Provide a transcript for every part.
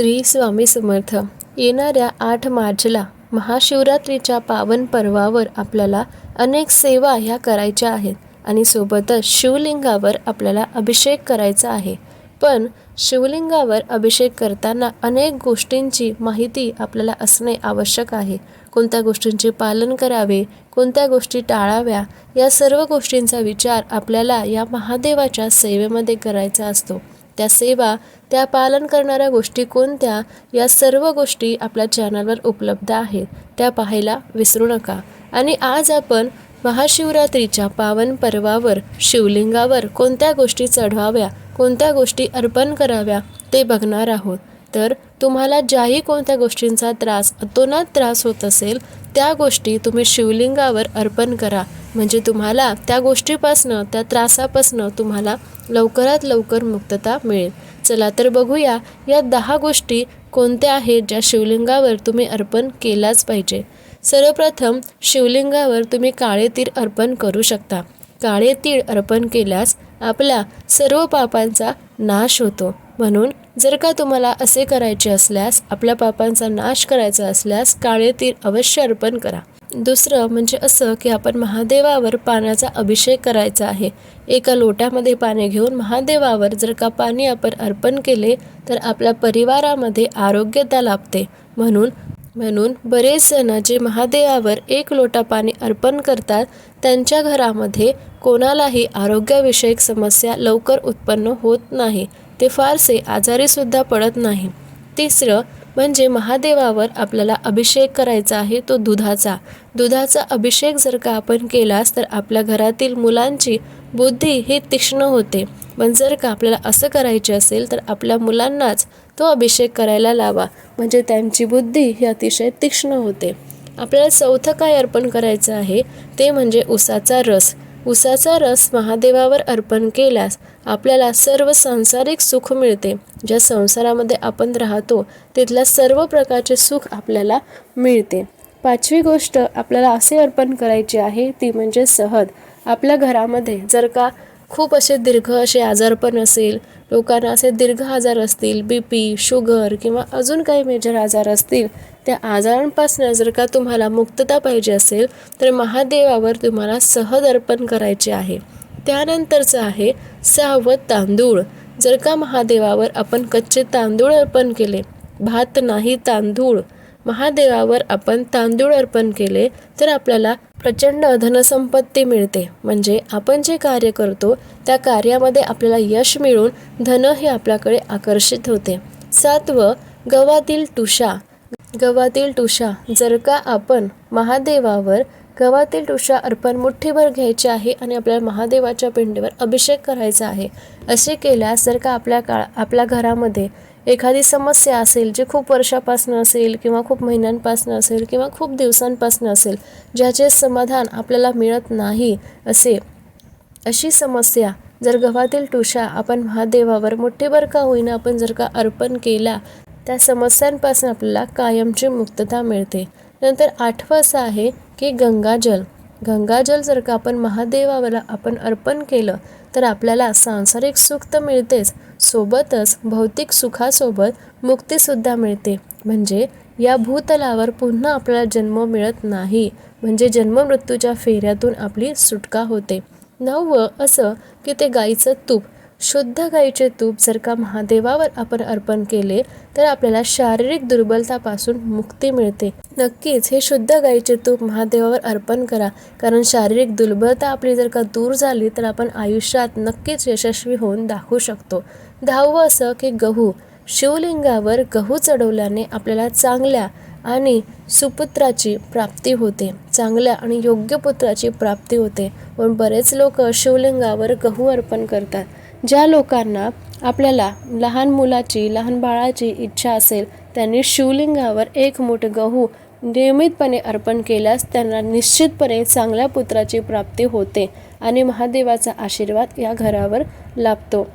श्री स्वामी समर्थ. येणाऱ्या आठ मार्चला महाशिवरात्रीच्या पावन पर्वावर आपल्याला अनेक सेवा ह्या करायच्या आहेत आणि सोबतच शिवलिंगावर आपल्याला अभिषेक करायचा आहे. पण शिवलिंगावर अभिषेक करताना अनेक गोष्टींची माहिती आपल्याला असणे आवश्यक आहे. कोणत्या गोष्टींचे पालन करावे कोणत्या गोष्टी टाळाव्या या सर्व गोष्टींचा विचार आपल्याला या महादेवाच्या सेवेमध्ये करायचा असतो. त्या सेवा त्या पालन करणाऱ्या गोष्टी कोणत्या या सर्व गोष्टी आपल्या चॅनलवर उपलब्ध आहेत. त्या पाहायला विसरू नका. आणि आज आपण महाशिवरात्रीच्या पावन पर्वावर शिवलिंगावर कोणत्या गोष्टी चढवाव्या कोणत्या गोष्टी अर्पण कराव्या ते बघणार आहोत. तर तुम्हाला ज्याही कोणत्या गोष्टींचा त्रास अतोनात त्रास होत असेल त्या गोष्टी तुम्ही शिवलिंगावर अर्पण करा. म्हणजे तुम्हाला त्या गोष्टीपासनं त्या त्रासापासनं तुम्हाला लवकरात लवकर मुक्तता मिळेल. चला तर बघूया या दहा गोष्टी कोणत्या आहेत ज्या शिवलिंगावर तुम्ही अर्पण केलाच पाहिजे. सर्वप्रथम शिवलिंगावर तुम्ही काळे तीर अर्पण करू शकता. काळे तीळ अर्पण केल्यास आपल्या सर्व पापांचा नाश होतो. म्हणून जर का तुम्हाला असे करायचे असल्यास आपल्या पापांचा नाश करायचा असल्यास काळे तीळ अवश्य अर्पण करा. दुसरं म्हणजे असं की आपण महादेवावर पाण्याचा अभिषेक करायचा आहे. एका लोट्यामध्ये पाणी घेऊन महादेवावर जर का पाणी आपण अर्पण केले तर आपल्या परिवारामध्ये आरोग्यता लाभते. म्हणून म्हणून बरेच जण जे महादेवावर एक लोटा पाणी अर्पण करतात त्यांच्या घरामध्ये कोणालाही आरोग्यविषयक समस्या लवकर उत्पन्न होत नाही ते फारसे आजारीसुद्धा पडत नाही. तिसरं म्हणजे महादेवावर आपल्याला अभिषेक करायचा आहे तो दुधाचा. दुधाचा अभिषेक जर का आपण केलास तर आपल्या घरातील मुलांची बुद्धी ही तीक्ष्ण होते. पण जर का आपल्याला असं करायचे असेल तर आपल्या मुलांनाच तो अभिषेक करायला लावा. म्हणजे त्यांची बुद्धी ही अतिशय तीक्ष्ण होते. आपल्याला चौथं काय अर्पण करायचं आहे? ते म्हणजे उसाचा रस. उसाचा रस महादेवावर अर्पण केल्यास आपल्याला सर्व सांसारिक सुख मिळते. ज्या संसारामध्ये आपण राहतो तिथल्या सर्व प्रकारचे सुख आपल्याला मिळते. पाचवी गोष्ट आपल्याला असे अर्पण करायची आहे ती म्हणजे सहद आपल्या घरामध्ये जर का खूप असे दीर्घ असे आजारपण असेल. लोकांना असे दीर्घ आजार असतील बी पी शुगर किंवा अजून काही मेजर आजार असतील त्या आजारांपासून जर का तुम्हाला मुक्तता पाहिजे असेल तर महादेवावर तुम्हाला सहद अर्पण करायचे आहे. त्यानंतरचं आहे सहावं तांदूळ. जर का महादेवावर आपण कच्चे तांदूळ अर्पण केले भात नाही तांदूळ महादेवावर आपण तांदूळ अर्पण केले तर आपल्याला प्रचंड धनसंपत्ती मिळते. म्हणजे आपण जे कार्य करतो त्या कार्यामध्ये आपल्याला यश मिळून धन हे आपल्याकडे आकर्षित होते. सातवं गव्हातील तुषा गव्हातील तुषा जर का आपण महादेवावर गव्हातील तुषा अर्पण मुठ्ठीभर घ्यायचे आहे आणि आपल्याला महादेवाच्या पिंडीवर अभिषेक करायचा आहे असे केल्यास जर का आपल्या काळ आपल्या घरामध्ये एखादी समस्या असेल जी खूप वर्षापासून असेल किंवा खूप महिन्यांपासून असेल किंवा खूप दिवसांपासून असेल ज्याचे समाधान आपल्याला मिळत नाही असे अशी समस्या जर गव्हातील तुषा आपण महादेवावर मुठ्ठीभर का होईना आपण जर का अर्पण केला त्या समस्यांपासून आपल्याला कायमची मुक्तता मिळते. नंतर आठवं असं आहे की गंगाजल. गंगाजल जर का आपण महादेवाला आपण अर्पण केलं तर आपल्याला सांसारिक सुख तर मिळतेच. सोबतच भौतिक सुखासोबत मुक्तीसुद्धा मिळते. म्हणजे या भूतलावर पुन्हा आपल्याला जन्म मिळत नाही. म्हणजे जन्ममृत्यूच्या फेऱ्यातून आपली सुटका होते. नववं असं की ते गाईचं तूप. शुद्ध गाईचे तूप जर का महादेवावर आपण अर्पण केले तर आपल्याला शारीरिक दुर्बलतापासून मुक्ती मिळते. नक्कीच हे शुद्ध गाईचे तूप महादेवावर अर्पण करा. कारण शारीरिक दुर्बलता आपली जर का दूर झाली तर आपण आयुष्यात नक्कीच यशस्वी होऊन दाखवू शकतो. दहावं असं की गहू. शिवलिंगावर गहू चढवल्याने आपल्याला चांगल्या आणि सुपुत्राची प्राप्ती होते. चांगल्या आणि योग्य पुत्राची प्राप्ती होते. पण बरेच लोक शिवलिंगावर गहू अर्पण करतात. ज्या लोकांना आपल्याला लहान मुलाची लहान बाळाची इच्छा असेल त्यांनी शिवलिंगावर एक मोठ गहू नियमितपणे अर्पण केल्यास त्यांना निश्चितपणे चांगल्या पुत्राची प्राप्ती होते आणि महादेवाचा आशीर्वाद या घरावर लाभतो.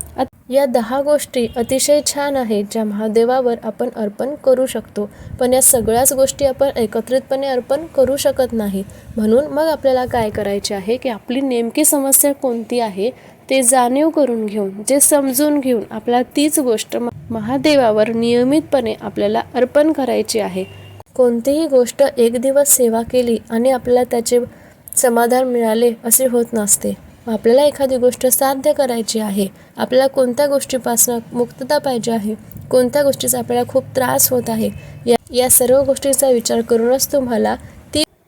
या दहा गोष्टी अतिशय छान आहेत ज्या महादेवावर आपण अर्पण करू शकतो. पण या सगळ्याच गोष्टी आपण एकत्रितपणे अर्पण करू शकत नाही. म्हणून मग आपल्याला काय करायचे आहे की आपली नेमकी समस्या कोणती आहे ते जाणीव करून घेऊन जे समजून घेऊन आपल्याला तीच गोष्ट महादेवावर नियमितपणे आपल्याला अर्पण करायची आहे. कोणतीही गोष्ट एक दिवस सेवा केली आणि आपल्याला त्याचे समाधान मिळाले असे होत नसते. आपल्याला एखादी गोष्ट साध्य करायची आहे. आपल्याला कोणत्या गोष्टीपासून मुक्तता पाहिजे आहे? कोणत्या गोष्टीचा आपल्याला खूप त्रास होत आहे? या या सर्व गोष्टीचा विचार करूनच तुम्हाला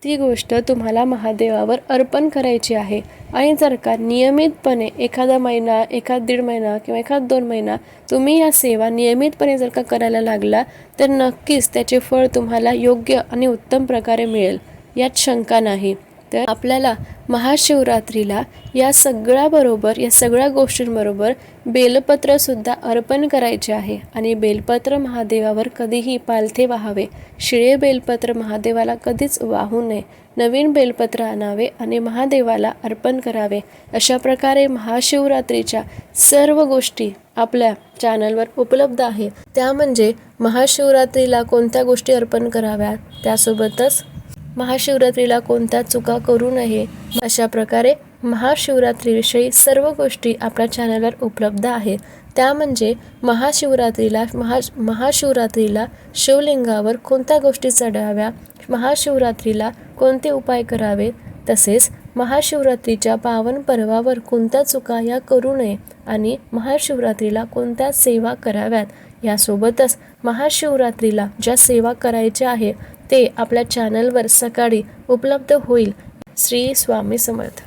ती गोष्ट तुम्हाला महादेवावर अर्पण करायची आहे. आणि जर का नियमितपणे एखादा महिना एखाद दीड महिना किंवा एखाद दोन महिना तुम्ही या सेवा नियमितपणे जर का करायला लागला तर नक्कीच त्याचे फळ तुम्हाला योग्य आणि उत्तम प्रकारे मिळेल. यात शंका नाही. तर आपल्याला महाशिवरात्रीला या सगळ्याबरोबर या सगळ्या गोष्टींबरोबर बेलपत्रसुद्धा अर्पण करायचे आहे. आणि बेलपत्र महादेवावर कधीही पालथे वाहावे. शिळे बेलपत्र महादेवाला कधीच वाहू नये. नवीन बेलपत्र आणावे आणि महादेवाला अर्पण करावे. अशा प्रकारे महाशिवरात्रीच्या सर्व गोष्टी आपल्या चॅनलवर उपलब्ध आहे त्या म्हणजे महाशिवरात्रीला कोणत्या गोष्टी अर्पण कराव्यात? त्यासोबतच महाशिवरात्रीला कोणत्या चुका करू नये अशा प्रकारे महाशिवरात्रीविषयी सर्व गोष्टी आपल्या चॅनलवर उपलब्ध आहेत. त्या म्हणजे महाशिवरात्रीला महा महाशिवरात्रीला शिवलिंगावर कोणत्या गोष्टी चढाव्या महाशिवरात्रीला कोणते उपाय करावेत तसेच महाशिवरात्रीच्या पावन पर्वावर कोणत्या चुका या करू नये आणि महाशिवरात्रीला कोणत्या सेवा कराव्यात यासोबतच महाशिवरात्रीला ज्या सेवा करायच्या आहे ते आपल्या चॅनलवर सकाळी उपलब्ध होईल. श्री स्वामी समर्थ.